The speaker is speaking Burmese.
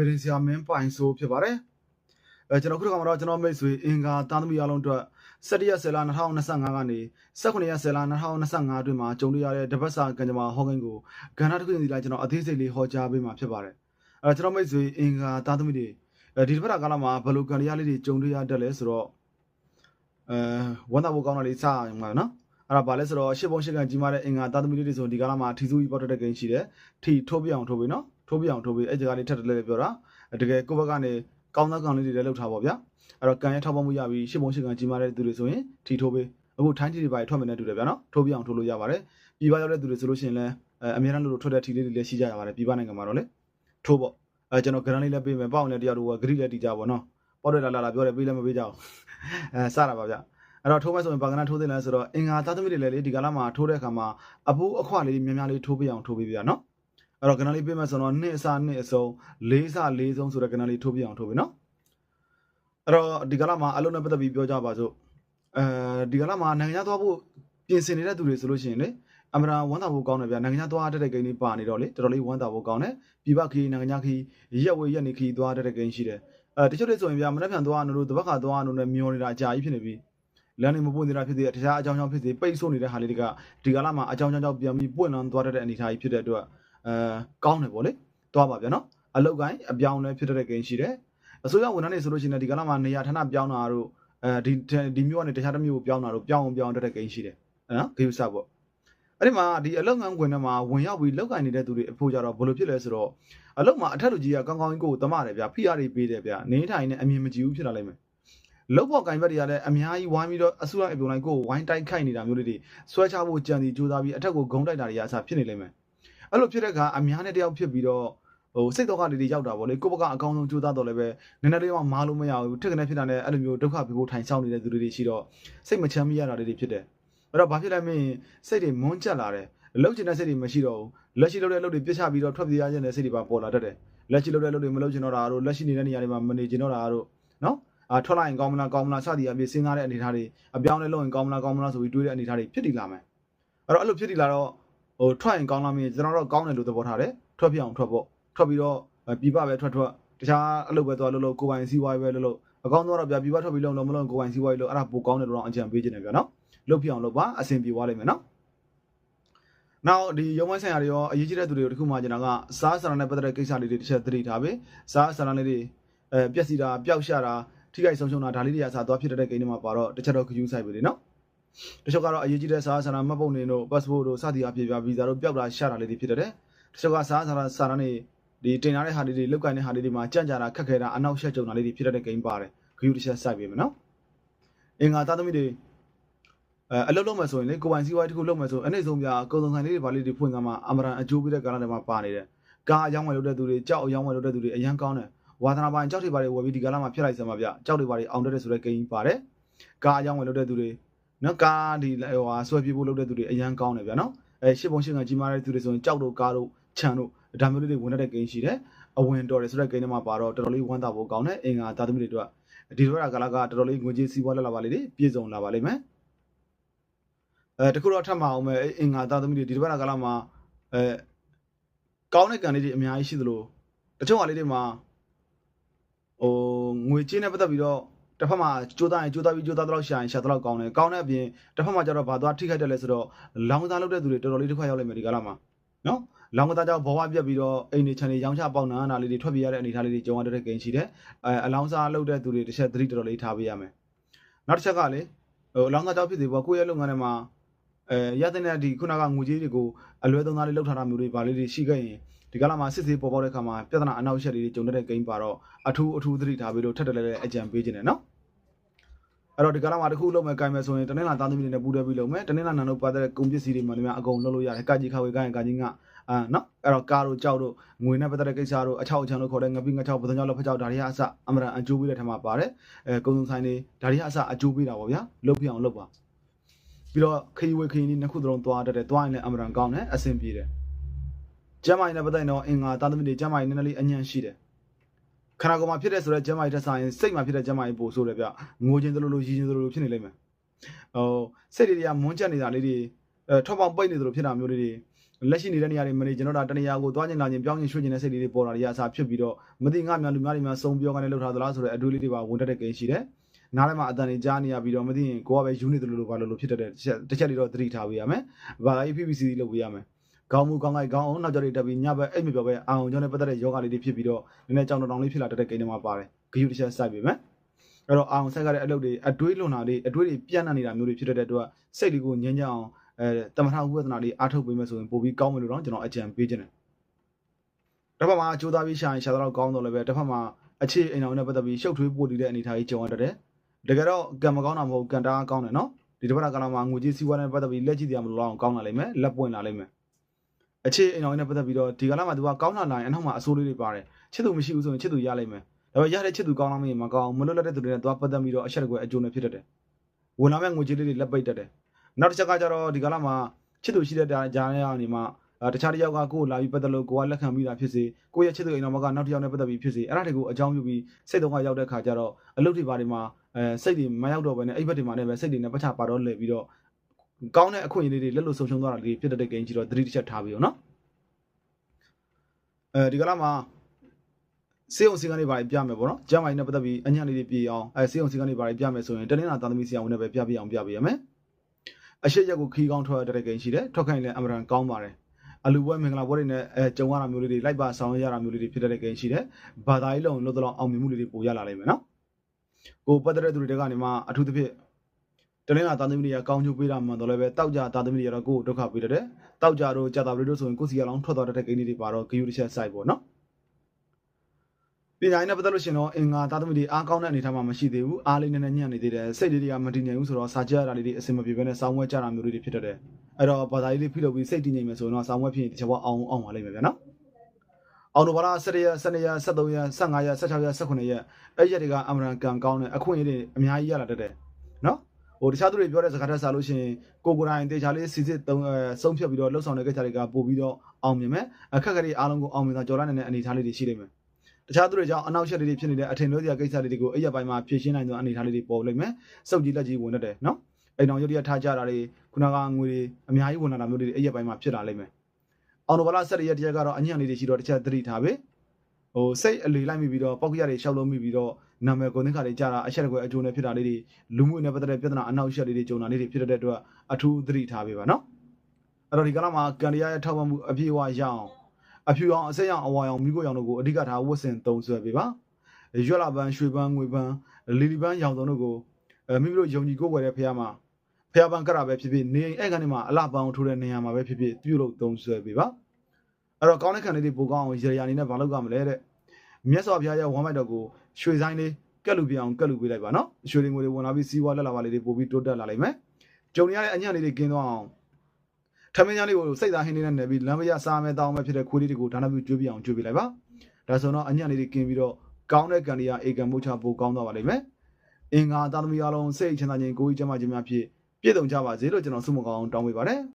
ဗေဒင်ဆရာမင်းပိုင်ဆိုးဖြစ်ပါတယ်အဲကျွန်တော်ခုတစ်ခါမှာတော့ကျွန်တော်မိတ်ဆွေအင်္ဂါသားသမီးအားလုံးအတွက်17ရက်10လ2025ကနေ18ရက်10လ2025အတွင်းမှာကြုံတွေ့ရတဲ့တပတ်စာကံကြမ္မာဟောကိန်းကိုကဏ္ဍတစ်ခုစီလိုက်ကျွန်တော်အသေးစိတ်လေးဟောကြားပေးမှာဖြစ်ပါတယ်အဲကျွန်တော်မိတ်ဆွေအင်္ဂါသားသမီးတွေအဲဒီတစ်ပတ်ကာလမှာဘယ်လိုကံတရားလေးတွေကြုံတွေ့ရတတ်လဲဆိုတော့အဲဝန်တာဘုကောင်းတာလေးစရမှာနော်အဲ့ဒါဘာလဲဆိုတော့ရှစ်ပုံရှစ်ကန်ကြီးမားတဲ့အင်္ဂါသားသမီးလေးတွေဆိုဒီကာလမှာထီစုကြီးပေါက်တဲ့ကိန်းရှိတယ်ထီထိုးပြအောင်ထိုးပြီးနော် ထိုးပြအောင်ထိုးပြီးအဲ့ဒီကလေးထပ်တလဲလဲပြောတာတကယ်ကိုယ့်ဘက်ကနေကောင်းသောကောင်လေးတွေလည်းလှုပ်ထားပါဗျာအဲ့တော့ကံရဲ့ထောက်ပံ့မှုရပြီးရှစ်ပုံရှစ်ကန်ကြီးမားတဲ့သူတွေဆိုရင်ထီထိုးပြီးအခုထိုင်းထီတွေပါထွက်မယ်နဲ့တူတယ်ဗျာနော်ထိုးပြအောင်ထိုးလို့ရပါတယ်ပြည်ပရောက်တဲ့သူတွေဆိုလို့ရှိရင်လည်းအဲအများအားလို့ထွက်တဲ့ထီလေးတွေလည်းရှိကြရပါတယ်ပြည်ပနိုင်ငံမှာတော့လေထိုးပေါ့အဲကျွန်တော်ဂရန်လေးလည်းပေးမယ်ပေါ့အောင်လည်းတရားတို့ကဂရိလည်းတီးကြပါတော့ပေါ့တယ်လာလာလာပြောတယ်ပေးလည်းမပေးကြအောင်အဲစတာပါဗျာအဲ့တော့ထိုးမဲ့ဆိုရင်ဘာကနာထိုးသိလဲဆိုတော့အင်္ဂါသားသမီးတွေလည်းလေဒီကလာမှာထိုးတဲ့အခါမှာအဖိုးအခွလေးများများလေးထိုးပြအောင်ထိုးပေးပြရနော် အဲ့တော့ကနာလေးပေးမဲ့ဆိုတော့နှစ်အစားနှစ်အစုံလေးအစားလေးဆုံးဆိုတဲ့ကနာလေးထိုးပြအောင်ထိုးပေးနော်အဲ့တော့ဒီကလာမှာအလုံးနဲ့ပတ်သက်ပြီးပြောကြပါစို့အဲဒီကလာမှာနိုင်ငံခြားသွားဖို့ပြင်ဆင်နေတဲ့သူတွေဆိုလို့ရှိရင်လေအမရာဝမ်းသာဖို့ကောင်းတယ်ဗျာနိုင်ငံခြားသွားတဲ့တဲ့ကိန်းလေးပါနေတော့လေတော်တော်လေးဝမ်းသာဖို့ကောင်းတယ်ပြပခီးနိုင်ငံခြားခီးရက်ဝေးရက်နေခီးသွားတဲ့တဲ့ကိန်းရှိတယ်အဲတချို့တွေဆိုရင်ဗျာမနေ့ပြန်သွားအောင်လို့တပတ်ခါသွားအောင်လို့မျောနေတာအကြာကြီးဖြစ်နေပြီလမ်းနေမပွင့်နေတာဖြစ်သေးတယ်တခြားအကြောင်းကြောင့်ဖြစ်သေးပိတ်ဆို့နေတဲ့ဟာလေးတွေကဒီကလာမှာအကြောင်းကြောင့်ပြန်ပြီးပွင့်လန်းသွားတဲ့အနေအထားကြီးဖြစ်တဲ့အတွက် အဲကောင်းတယ်ပေါ့လေသွားပါဗျာနော်အလောက်ကိုင်းအပြောင်းလဲဖြစ်တဲ့ကိန်းရှိတယ်အစိုးရဝန်ထမ်းတွေဆိုလို့ရှိရင်ဒီကလာမှာနေရာဌာနပြောင်းတာတို့အဲဒီဒီမျိုးကနေတခြားတစ်မျိုးကိုပြောင်းတာတို့ပြောင်းအောင်ပြောင်းတဲ့ကိန်းရှိတယ်နော်ဂိယူဆပေါ့အဲ့ဒီမှာဒီအလောက်ငန်းခွင်ထဲမှာဝင်ရောက်ပြီးလောက်ကင်နေတဲ့သူတွေအဖို့ကြတော့ဘယ်လိုဖြစ်လဲဆိုတော့အလောက်မှာအထက်လူကြီးကကောင်းကောင်းကြီးကိုတမတယ်ဗျာဖိအားတွေပေးတယ်ဗျာနေထိုင်နေအမြင်မကြည့်ဘူးဖြစ်လာလိမ့်မယ်လောက်ပေါ်ကင်ဘက်တွေကလည်းအများကြီးဝိုင်းပြီးတော့အဆူလိုက်အပြုံလိုက်ကိုဝိုင်းတိုက်ခိုက်နေတာမျိုးလေးတွေဆွဲချဖို့ကြံစီကြိုးစားပြီးအထက်ကိုဂုံတိုက်တာတွေအစားဖြစ်နေလိမ့်မယ် အဲ့လိုဖြစ်တဲ့အခါအများနဲ့တယောက်ဖြစ်ပြီးတော့ဟိုစိတ်တော့ကလေးတွေရောက်တာပေါ့လေကိုယ့်ဘက်ကအကောင်းဆုံးကြိုးစားတော့လည်းပဲနည်းနည်းလေးမှမားလို့မရဘူးထက်ကနေဖြစ်တာနဲ့အဲ့လိုမျိုးဒုက္ခပြေဖို့ထိုင်ဆောင်နေတဲ့သူတွေရှိတော့စိတ်မချမ်းမရတာတွေဖြစ်တယ်အဲ့တော့ဘာဖြစ်လဲမင်းစိတ်တွေမွန်းကျက်လာတယ်လှုပ်ချင်တဲ့စိတ်တွေမရှိတော့ဘူးလက်ရှိလှုပ်တဲ့လှုပ်တွေပြစ်ချပြီးတော့ထွက်ပြေးရခြင်းတဲ့စိတ်တွေပါပေါ်လာတတ်တယ်လက်ရှိလှုပ်တဲ့လှုပ်တွေမလှုပ်ချင်တော့တာတို့လက်ရှိနေတဲ့နေရာတွေမှာမနေချင်တော့တာတို့နော်အာထွက်လာရင်ကောင်းမလားကောင်းမလားစသည်အပြည့်စဉ်းစားတဲ့အနေအထားတွေအပြောင်းလဲလုပ်ရင်ကောင်းမလားကောင်းမလားဆိုပြီးတွေးတဲ့အနေအထားတွေဖြစ်တည်လာမယ်အဲ့တော့အဲ့လိုဖြစ်တည်လာတော့ ဟိုထွက်ရင်ကောင်းလားမင်းကျွန်တော်တို့ကောင်းတယ်လို့သဘောထားတယ်ထွက်ပြအောင်ထွက်ပေါ့ထွက်ပြီးတော့ပြပပဲထွက်ထွက်တခြားအလုပ်ပဲသွားလို့လို့ကိုပိုင်စီးပွားရေးပဲလို့လို့အကောင်းဆုံးတော့ဗျာပြပထွက်ပြီးလုံးလုံးမလုံးကိုပိုင်စီးပွားရေးလို့အဲ့ဒါပိုကောင်းတယ်လို့တော့အကြံပေးခြင်းတယ်ဗျာနော်လုတ်ပြအောင်လုပ်ပါအဆင်ပြေသွားလိမ့်မယ်နော်နောက်ဒီရုံးဝိုင်းဆိုင်ရာတွေရောအရေးကြီးတဲ့သူတွေကိုတခုမှကျွန်တော်ကစားဆရာနဲ့ပတ်သက်တဲ့ကိစ္စလေးတွေတစ်ချက်သတိထားပေးစားဆရာလေးတွေအဲပြက်စီတာပျောက်ရှာတာထိခိုက်ဆုံးရှုံးတာဒါလေးတွေအစားသွားဖြစ်တဲ့ကိန်းတွေမှာပါတော့တစ်ချက်တော့ခယူးဆိုင်ပြီလေနော် တချို့ကတော့အရေးကြီးတဲ့စားဆရာမှတ်ပုံတွေတို့ passport တို့စသည်အပြည့်ပြဗီဇာတို့ပျောက်တာရှာတာလေးတွေဖြစ်တဲ့တချို့ကစားဆရာဆရာနဲ့ဒီတင်ထားတဲ့ဟာလေးတွေလောက်ကန်တဲ့ဟာလေးတွေမှာကြံ့ကြာတာခက်ခဲတာအနောက်ရှက်ကြုံတာလေးတွေဖြစ်တဲ့ကိန်းပါတယ်ခယူးတစ်ချက်စိုက်ပြီမယ်နော်အင်္ဂါသားသမီးတွေအဲအလုပ်လုပ်မယ်ဆိုရင်လေကိုပိုင်စီးပွားရေးတစ်ခုလုပ်မယ်ဆိုအဲ့ဒီဆုံးပြအကုန်စုံဆိုင်လေးတွေဗာလေးတွေဖွင့်ကမှအမရန်အကျိုးပေးတဲ့ကာလတွေမှာပါနေတယ်ကားအယောင်းဝယ်လုပ်တဲ့သူတွေကြောက်အယောင်းဝယ်လုပ်တဲ့သူတွေအရန်ကောင်းတယ်ဝါသနာပိုင်ကြောက်တွေပါတွေဝယ်ပြီးဒီကာလမှာဖြစ်လိုက်စမှာဗျကြောက်တွေပါတွေအောင်တဲ့ဆိုတဲ့ကိန်းပါတယ်ကားအယောင်းဝယ်လုပ်တဲ့သူတွေ နော်ကားဒီဟိုဟာဆွဲပြေးဖို့လုပ်တဲ့သူတွေအရန်ကောင်းတယ်ဗျနော်အဲရှစ်ပုံရှစ်ကကြီးမားတဲ့သူတွေဆိုရင်ကြောက်တို့ကားတို့ခြံတို့ဒါမျိုးလေးတွေဝင်တဲ့ကိန်းရှိတယ်အဝင်တော်တယ်ဆိုတဲ့ကိန်းတွေမှာပါတော့တော်တော်လေးဝမ်းသာဖို့ကောင်းတယ်အင်္ဂါသာသမီတွေတို့ဒီလိုရကာလကတော်တော်လေးငွေကြေးစီးပွားလက်လာပါလေးတွေပြည့်စုံလာပါလိမ့်မယ်အဲတခုတော့ထပ်မအောင်မယ်အင်္ဂါသားသမီးတွေဒီတစ်ပတ်ကာလမှာအဲကောင်းတဲ့ကံလေးတွေအများကြီးရှိသလိုတချို့ဟာလေးတွေမှာဟိုငွေကြေးနဲ့ပတ်သက်ပြီးတော့ တစ်ဖက်မှာကြိုးစားရင်ကြိုးစားပြီးကြိုးစားတော့ရှာရင်ရှာတော့ကောင်းတယ်ကောင်းတဲ့အပြင်တစ်ဖက်မှာကျတော့ဘာသွားထိခိုက်တယ်လဲဆိုတော့လောင်စားလုပ်တဲ့သူတွေတော်တော်လေးတစ်ခွက်ရောက်လိုက်မယ်ဒီကာလမှာနော်လောင်ကသားကြောင့်ဘဝပြက်ပြီးတော့အိမ်နေချန်နေရောင်းချပေါက်နာနာလေးတွေထွက်ပြေးရတဲ့အနေအထားလေးတွေကြုံရတဲ့ကိန်းရှိတယ်အဲအလောင်းစားလုပ်တဲ့သူတွေတစ်ချက်သတိတော်တော်လေးထားပေးရမယ်နောက်တစ်ချက်ကလေဟိုအလောင်းသားကြောင့်ဖြစ်သေးပေါ့ကိုယ့်ရဲ့လုပ်ငန်းထဲမှာအဲရတဲ့နဲ့ဒီခုနကငွေကြေးတွေကိုအလွဲသုံးသားလေးလောက်ထားတာမျိုးတွေဗာလေးတွေရှိခဲ့ရင်ဒီကလာမှာစစ်ဆေးပေါ်ပေါက်တဲ့ခါမှာပြဿနာအနောက်ရှက်လေးတွေကြုံတဲ့ကိန်းပါတော့အထူးအထူးသတိထားပြီးလို့ထက်တယ်လဲအကြံပေးခြင်းတယ်နော် အဲ့တော့ဒီကလာမှာတစ်ခုလုံးမဲ့ကြိုင်မဲ့ဆိုရင်တနင်္လာသားသမီးတွေနဲ့ပူးတွဲပြီးလုပ်မယ်တနင်္လာနံတို့ပါတဲ့ကုန်ပစ္စည်းတွေမှလည်းအကုန်လုပ်လို့ရတယ်ကာကြီးခါဝေကိုင်းကာကြီးငါအာနော်အဲ့တော့ကားတို့ကြောက်တို့ငွေနဲ့ပတ်သက်တဲ့ကိစ္စတို့အချောက်အချံတို့ခေါ်တဲ့ငပိငချောက်ပဒံကြောက်လက်ဖက်ကြောက်ဒါတွေကအစအမရန်အကျိုးပေးတဲ့ထက်မှာပါတယ်အဲကုံစုံဆိုင်တွေဒါတွေကအစအကျိုးပေးတာပေါ့ဗျာလုပ်ပြအောင်လုပ်ပါပြီးတော့ခရီးဝေးခရီးနီးနှစ်ခုသလုံးသွားတတ်တယ်သွားရင်လည်းအမရန်ကောင်းတယ်အဆင်ပြေတယ်ကျမ်းမာရေးနဲ့ပတ်သက်တော့အင်္ဂါသားသမီးတွေကျမ်းမာရေးနည်းနည်းလေးအညံ့ရှိတယ် ခန္ဓာကိုယ်မှာဖြစ်တဲ့ဆိုတော့ကျမ်းမာရေးတက်ဆိုင်စိတ်မှာဖြစ်တဲ့ကျမ်းမာရေးပို့ဆိုတယ်ဗျငိုခြင်းသလိုလိုရည်ခြင်းသလိုလိုဖြစ်နေလိမ့်မယ်ဟိုစိတ်တွေကမွန်းကျက်နေတာလေးတွေအဲထောက်ပေါက်ပိတ်နေသလိုဖြစ်တာမျိုးလေးတွေလက်ရှိနေတဲ့နေရာတွေမနေကျွန်တော်တို့တနေရာကိုသွားကျင်လာခြင်းပြောင်းကျင်ရွှေ့ကျင်တဲ့စိတ်လေးတွေပေါ်လာတွေအစားဖြစ်ပြီးတော့မသိငါများလူများတွေများစုံပြောကနေလှုပ်ထားသလားဆိုတဲ့အတွေးလေးတွေပါဝင်တက်တဲ့ကိန်းရှိတယ်။နားထဲမှာအတန်တွေကြားနေရပြီးတော့မသိရင်ကိုကပဲယူနေတယ်လို့လို့ပါလို့လို့ဖြစ်တတ်တဲ့တစ်ချက်တစ်ချက်လေးတော့သတိထားပေးရမယ်။ဘာသာရေး PPC လုပ်ပေးရမယ်။ ကောင်းမှုကောင်းကိုက်ကောင်းအောင်နောက်ကြော်တွေတက်ပြီးညဘက်အိတ်မပြောပဲအောင်ကြောင့်နဲ့ပတ်သက်တဲ့ယောဂလေးတွေဖြစ်ပြီးတော့နည်းနည်းကြောင်တောင်လေးဖြစ်လာတတ်တဲ့ကိန်းတွေမှာပါတယ်။ဂယုတစ်ချက်စိုက်ပေးမယ်။အဲ့တော့အောင်ဆက်ကြတဲ့အလုပ်တွေအတွေးလွန်တာလေးအတွေးတွေပြန့်နှံ့နေတာမျိုးတွေဖြစ်တတ်တဲ့အတွက်စိတ်လေးကိုငြင်းကြအောင်အဲတမထဝိပဿနာလေးအားထုတ်ပေးမယ်ဆိုရင်ပိုပြီးကောင်းမယ်လို့တော့ကျွန်တော်အကြံပေးခြင်းတယ်တစ်ဖက်မှာကြိုးစားပြီးရှာရင်ရှာတော့ကောင်းတော့လည်းပဲတစ်ဖက်မှာအခြေအိမ်အောင်နဲ့ပတ်သက်ပြီးရှုပ်ထွေးပို့တည်တဲ့အနေအထားကြီးကြုံရတတ်တယ်တကယ်တော့ကံမကောင်းတာမဟုတ်ကံတားကောင်းတယ်နော်ဒီတစ်ဖက်ကကလာမှာငွေကြီးစီးပွားနဲ့ပတ်သက်ပြီးလက်ကြည့်တရားမလို့အောင်ကောင်းလာလိမ့်မယ်လက်ပွင့်လာလိမ့်မယ် အခြေအိမ်အောင်နဲ့ပတ်သက်ပြီးတော့ဒီကလာမှာသူကကောင်းလာနိုင်အနောက်မှာအဆိုးလေးတွေပါတယ်ချစ်သူမရှိဘူးဆိုရင်ချစ်သူရလိမ့်မယ်ဒါပေမဲ့ရတဲ့ချစ်သူကောင်းလာမရင်မကောင်းမလွတ်လပ်တဲ့သူတွေနဲ့သွားပတ်သက်ပြီးတော့အချက်တကွယ်အကျိုးနဲ့ဖြစ်တတ်တယ်ဝင်လာမဲ့ငွေကြီးလေးတွေလက်ပိတ်တတ်တယ်နောက်တစ်ချက်ကကျတော့ဒီကလာမှာချစ်သူရှိတဲ့ဂျာနဲ့အောင်နေမှာတခြားတစ်ယောက်ကကိုယ်လာပြီးပတ်သက်လို့ကိုကလက်ခံပြီးတာဖြစ်စေကိုယ့်ရဲ့ချစ်သူအိမ်တော်ဘက်ကနောက်တစ်ယောက်နဲ့ပတ်သက်ပြီးဖြစ်စေအဲ့ဒါတွေကိုအကြောင်းပြုပြီးစိတ်တုံးကရောက်တဲ့ခါကျတော့အလုပ်တွေပါတွေမှာအဲစိတ်တွေမရောက်တော့ဘဲနဲ့အဲ့ဘက်တွေမှာလည်းပဲစိတ်တွေနဲ့ပတ်ချပါတော့လဲပြီးတော့ ကောင်းတဲ့အခွင့်အရေးလေးတွေလက်လို့ဆုံရှုံသွားတာလေးဖြစ်တဲ့ကိန်းကြီးတော့သတိတစ်ချက်ထားပြီးတော့နော်အဲဒီကလာမှာစေအောင်စီကနေပါပြမယ်ပေါ့နော်ကျမ်းမာရေးနဲ့ပတ်သက်ပြီးအညံ့လေးတွေပြေအောင်အဲစေအောင်စီကနေပါပြမယ်ဆိုရင်တနင်္လာသာသမီဆရာဝန်နဲ့ပဲပြပြအောင်ပြပေးရမယ်အရှိရက်ကိုခီးကောင်းထွက်တဲ့ကိန်းရှိတယ်ထွက်ခိုင်းလည်းအမှန်တန်ကောင်းပါတယ်အလူပွဲမင်္ဂလာပွဲတွေနဲ့အဲကြုံရတာမျိုးလေးတွေလိုက်ပါဆောင်ရတာမျိုးလေးတွေဖြစ်တဲ့ကိန်းရှိတယ်ဘာသာရေးလုံးလို့တော့အောင်မြင်မှုလေးတွေပိုရလာလိမ့်မယ်နော်ကိုပတ်သက်တဲ့သူတွေကနေမှအထူးသဖြင့် တနင်္လာသာသမီတွေကကောင်းကျိုးပေးတာမှန်တော့လည်းပဲတောက်ကြသာသမီတွေကတော့ကိုယ်ဒုက္ခပေးတဲ့တောက်ကြတော့ကြာတာတွေတို့ဆိုရင်ကိုယ်စီကလောင်းထွက်သွားတဲ့ကိန်းလေးတွေပါတော့ဂယုတစ်ချက်စိုက်ပေါ့နော်ပညာရေးနဲ့ပတ်သက်လို့ရှင်တော့အင်္ဂါသားသမီးတွေအားကောင်းတဲ့အနေထားမှာမရှိသေးဘူးအားလေးနည်းနည်းညံ့နေသေးတယ်စိတ်လေးတွေကမတည်ငြိမ်ဘူးဆိုတော့စာကြရတာလေးတွေအဆင်မပြေဘဲနဲ့စောင်းဝဲကြတာမျိုးလေးတွေဖြစ်တတ်တယ်အဲ့တော့ဘာသာရေးလေးဖိလုပ်ပြီးစိတ်တည်ငြိမ်မယ်ဆိုရင်တော့စောင်းဝဲဖြစ်ရင်တခြားဘအောင်အောင်ပါလိမ့်မယ်ဗျာနော်အောင်တို့ဘာလား17ရက်12ရက်13ရက်15ရက်16ရက်18ရက်အဲ့ရက်တွေကအမရန်ကန်ကောင်းတဲ့အခွင့်အရေးတွေအများကြီးရလာတတ်တယ်နော် ဟိုတခြားသူတွေပြောတဲ့စကားတက်စားလို့ရှိရင်ကိုကိုတိုင်းတေချာလေးစီစစ်သုံးဆုံးဖြတ်ပြီးတော့လှုပ်ဆောင်တဲ့ကိစ္စတွေကပို့ပြီးတော့အောင်မြင်မယ်အခက်အခဲတွေအားလုံးကိုအောင်မြင်တာကြော်လာနေတဲ့အနေအထားလေးတွေရှိလိမ့်မယ်တခြားသူတွေကြောင့်အနောက်ရှက်လေးတွေဖြစ်နေတဲ့အထင်လို့စရာကိစ္စလေးတွေကိုအဲ့ရပိုင်းမှာဖြည့်ရှင်းနိုင်သောအနေအထားလေးတွေပေါ်လိမ့်မယ်စုပ်ကြီးလက်ကြီးဝင်တတ်တယ်နော်အိမ်တော်ရုပ်ရထားကြတာတွေခုနကငွေတွေအများကြီးဝင်လာတာမျိုးတွေအဲ့ရပိုင်းမှာဖြစ်လာလိမ့်မယ်အောင်တော်ဘာလာဆက်ရတဲ့ရက်ကတော့အညံ့လေးတွေရှိတော့တစ်ချက်သတိထားပဲ ဟိုစိတ်အလေလိုက်မိပြီးတော့ပောက်ကြရတွေရှောက်လုံးမိပြီးတော့နာမည်ကိုသင်္ခါတွေကြာတာအချက်တကွယ်အကျိုးနဲ့ဖြစ်တာလေးတွေလူမှုနဲ့ပတ်သက်တဲ့ပြဿနာအနောက်ရှက်လေးတွေကြုံတာလေးတွေဖြစ်တဲ့အတွက်အထူးသတိထားပေးပါနော်အဲ့တော့ဒီကလာမှာကန်ရီယာရဲ့ထောက်ပံ့မှုအပြည့်အဝရအောင်အဖြူအောင်အစိမ်းအောင်အဝါအောင်မိကိုရောင်တို့ကိုအဓိကထားဝတ်ဆင်သုံးဆွဲပေးပါရွက်လာပန်းရွှေပန်းငွေပန်းလီလီပန်းရောင်စုံတို့ကိုအဲမိမိတို့ယုံကြည်ကိုယ်ွယ်တဲ့ဖះမှာဖះပန်းကရပဲဖြစ်ဖြစ်နေအိမ်အဲ့ကနေမှာအလှပန်းထိုးတဲ့နေရာမှာပဲဖြစ်ဖြစ်ပြုလုပ်သုံးဆွဲပေးပါ အဲ့တော့ကောင်းတဲ့ခံလေးတွေပိုကောင်းအောင်ရေရာနေနဲ့မလုပ်ကြမလဲတဲ့မြတ်စွာဘုရားရဲ့ဝမ်းမိုက်တော်ကိုရွှေဆိုင်လေးကက်လူပြအောင်ကက်လူပေးလိုက်ပါနော်ရွှေတွေငွေတွေဝင်လာပြီးစီးပွားလက်လာပါလေးတွေပို့ပြီးတိုးတက်လာလိမ့်မယ်ကြုံရတဲ့အညံ့လေးတွေကင်းသွားအောင်ထမင်းကြီးလေးကိုစိတ်သားဟင်းလေးနဲ့နေပြီးလမ်းမရစားမဲတောင်းမဲဖြစ်တဲ့ခွေးလေးတွေကိုဒါနပြုကျွေးပြအောင်ကျွေးပြလိုက်ပါဒါဆိုတော့အညံ့လေးတွေကင်းပြီးတော့ကောင်းတဲ့ကံတွေကအေကံမှုချပိုကောင်းသွားပါလိမ့်မယ်အင်္ဂါသားသမီးအလုံးစိတ်ချမ်းသာခြင်းကိုယ်ကြီးကျမ်းမာခြင်းများဖြင့်ပြည့်စုံကြပါစေလို့ကျွန်တော်ဆုမကောင်းတောင်းပေးပါတယ်